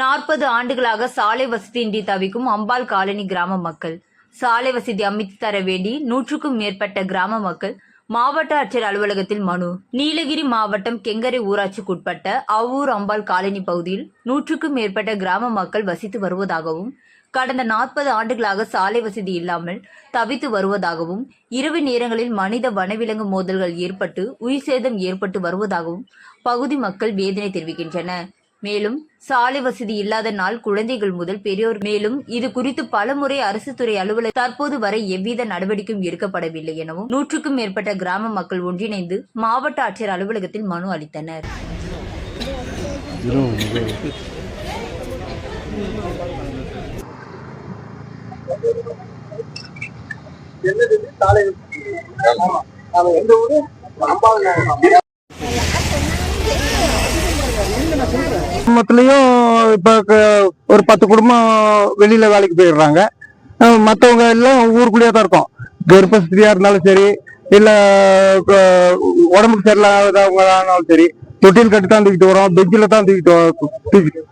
நாற்பது ஆண்டுகளாக சாலை வசதியின்றி தவிக்கும் அம்பாள் காலனி கிராம மக்கள். சாலை வசதி அமைத்து தர வேண்டி நூற்றுக்கும் மேற்பட்ட கிராம மக்கள் மாவட்ட ஆட்சியர் அலுவலகத்தில் மனு. நீலகிரி மாவட்டம் கெங்கரை ஊராட்சிக்குட்பட்ட அவ்வூர் அம்பாள் காலனி பகுதியில் நூற்றுக்கும் மேற்பட்ட கிராம மக்கள் வசித்து வருவதாகவும் கடந்த நாற்பது ஆண்டுகளாக சாலை வசதி இல்லாமல் தவித்து வருவதாகவும் இரவு நேரங்களில் மனித வனவிலங்கு மோதல்கள் ஏற்பட்டு உயிர் சேதம் ஏற்பட்டு வருவதாகவும் பகுதி மக்கள் வேதனை தெரிவிக்கின்றனர். மேலும் சாலை வசதி இல்லாத நாள் குழந்தைகள் முதல் பெரியோர். மேலும் இது குறித்து பலமுறை அரசு துறை அலுவலர் தற்போது வரை எவ்வித நடவடிக்கையும் எடுக்கப்படவில்லை எனவும் நூற்றுக்கும் மேற்பட்ட கிராம மக்கள் ஒன்றிணைந்து மாவட்ட ஆட்சியர் அலுவலகத்தில் மனு அளித்தனர். என்னது சாலை எந்த ஊரு? அம்பாள் இப்போ குடும்பத்திலையும் க- ஒரு பத்து குடும்பம் வெளியில் வேலைக்கு போயிடுறாங்க. மற்றவங்க எல்லாம் ஊருக்குள்ளேயே தான் இருக்கோம். கர்ப்பஸ்திரியாக இருந்தாலும் சரி இல்லை உடம்புக்கு உடம்புக்கு சரியில்லாதவங்களானாலும் சரி தொட்டில் கட்டி தான் தூக்கிட்டு வரோம் பெஞ்சில் தான் தூக்கிட்டு தூக்கி-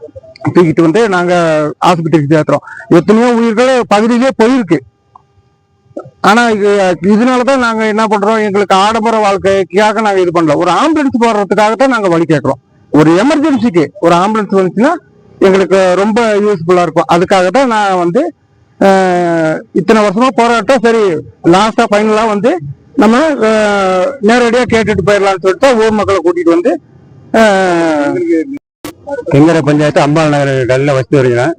தூக்கிட்டு வந்து நாங்கள் ஆஸ்பத்திரிக்கு சேர்த்துறோம். எத்தனையோ உயிர்கள் பகுதியிலே போயிருக்கு. ஆனா இது இதனாலதான் நாங்க என்ன பண்றோம் எங்களுக்கு ஆடம்பர வாழ்க்கைக்காக நாங்க இது பண்ணல. ஒரு ஆம்புலன்ஸ் போடுறதுக்காக தான் நாங்க வழி கேட்குறோம். ஒரு எமர்ஜென்சிக்கு ஒரு ஆம்புலன்ஸ் வந்துச்சுன்னா எங்களுக்கு ரொம்ப யூஸ்ஃபுல்லாக இருக்கும். அதுக்காக தான் நான் வந்து இத்தனை வருஷமா போராட்டம். சரி லாஸ்ட்டாக ஃபைனலாக வந்து நம்ம நேரடியாக கேட்டுட்டு போயிடலாம்னு சொல்லிட்டு ஊர் மக்களை கூட்டிகிட்டு வந்து எங்கர பஞ்சாயத்து அம்பாள் நகர் கல்ல வசித்து வருகிறேன்.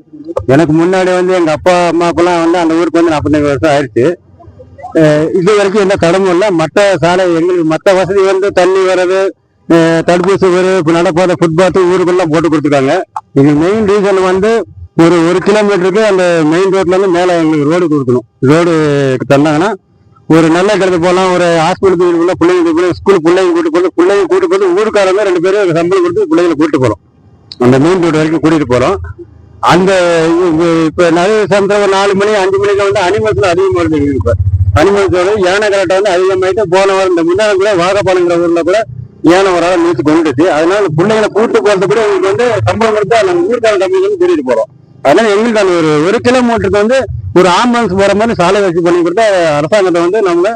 எனக்கு முன்னாடி வந்து எங்கள் அப்பா அம்மாக்கெல்லாம் வந்து அந்த ஊருக்கு வந்து நாற்பத்தஞ்சு வருஷம் ஆயிடுச்சு. இது வரைக்கும் எந்த கடமும் இல்லை. மற்ற சாலை எங்களுக்கு மற்ற வசதி வந்து தண்ணி வர்றது தடுப்பூசி ஒரு இப்போ நடப்பாத ஃபுட்பாத்து ஊருக்குள்ள போட்டு கொடுத்துருக்காங்க. இது மெயின் ரீசன் வந்து ஒரு ஒரு கிலோமீட்டருக்கு அந்த மெயின் ரோட்ல இருந்து மேலே எங்களுக்கு ரோடு கொடுக்கணும். ரோடு தந்தாங்கன்னா ஒரு நல்ல இடத்துக்கு போகலாம் ஒரு ஹாஸ்பிட்டலுக்கு உள்ள பிள்ளைங்க கூட ஸ்கூல் பிள்ளைங்க கூட்டு போகணும் பிள்ளைங்க கூட்டு போது ஊருக்காரங்க ரெண்டு பேரும் சம்பளம் கொடுத்து பிள்ளைங்களை கூட்டு போகிறோம் அந்த மெயின் ரோடு வரைக்கும் கூட்டிகிட்டு போகிறோம் அந்த இது நிறைய சமயத்துல ஒரு நாலு மணி அஞ்சு மணிக்கு வந்து அனிமல்ஸ் அதிகமாக இருந்துருக்கு இப்போ அனிமல்ஸோட யானை கரெக்டாக வந்து அதிகமாயிட்டு போன வாரம் இந்த முன்னாள் கூட வாகப்பாலங்கிற ஊரில் கூட யானை ஒரு ஆள் மீச்சு கொண்டுட்டு? அதனால இந்த பிள்ளைங்களை கூட்டு போறது கூட உங்களுக்கு வந்து சம்பவம் கொடுத்து அந்த ஊருக்கான கம்பெனி வந்து கூட்டிட்டு போறோம். அதனால எங்களுக்கு அந்த ஒரு ஒரு கிலோமீட்டருக்கு வந்து ஒரு ஆம்புலன்ஸ் போற மாதிரி சாலை வச்சு பண்ணி கொடுத்தா அரசாங்கத்தை வந்து நம்ம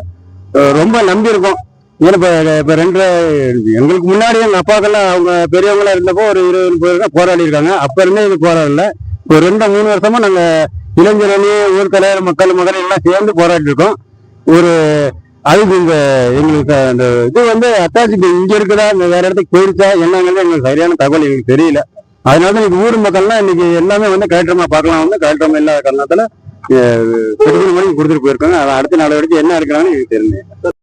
ரொம்ப நம்பி இருக்கோம் ஏன்னா இப்ப இப்போ ரெண்டு எங்களுக்கு முன்னாடி எங்க அப்பாக்கெல்லாம் அவங்க பெரியவங்களா இருந்தப்போ ஒரு இருபது முப்பது வருஷம் போராடி இருக்காங்க. அப்ப இருந்தே இது போராடல. இப்போ ரெண்டு மூணு வருஷமா நாங்க இளைஞரணி ஊர் தலைவர் மக்கள் மகளிர் எல்லாம் சேர்ந்து போராடி இருக்கோம். ஒரு அதுக்கு இந்த எங்களுக்கு அந்த இது வந்து அட்டாச் இங்க இருக்குதா இந்த வேற இடத்துக்கு போயிருச்சா என்னங்கிறது எங்களுக்கு சரியான தகவல் எங்களுக்கு தெரியல. அதனால தான் இன்னைக்கு ஊர் மக்கள்லாம் இன்னைக்கு எல்லாமே வந்து கலெக்டர்மா பார்க்கலாம் வந்து கலெக்டர்மா இல்லாத காரணத்துல மணிக்கு கொடுத்துட்டு போயிருக்காங்க. அதை அடுத்த நாள் வரைக்கும் என்ன இருக்கிறாங்கன்னு எனக்கு தெரியல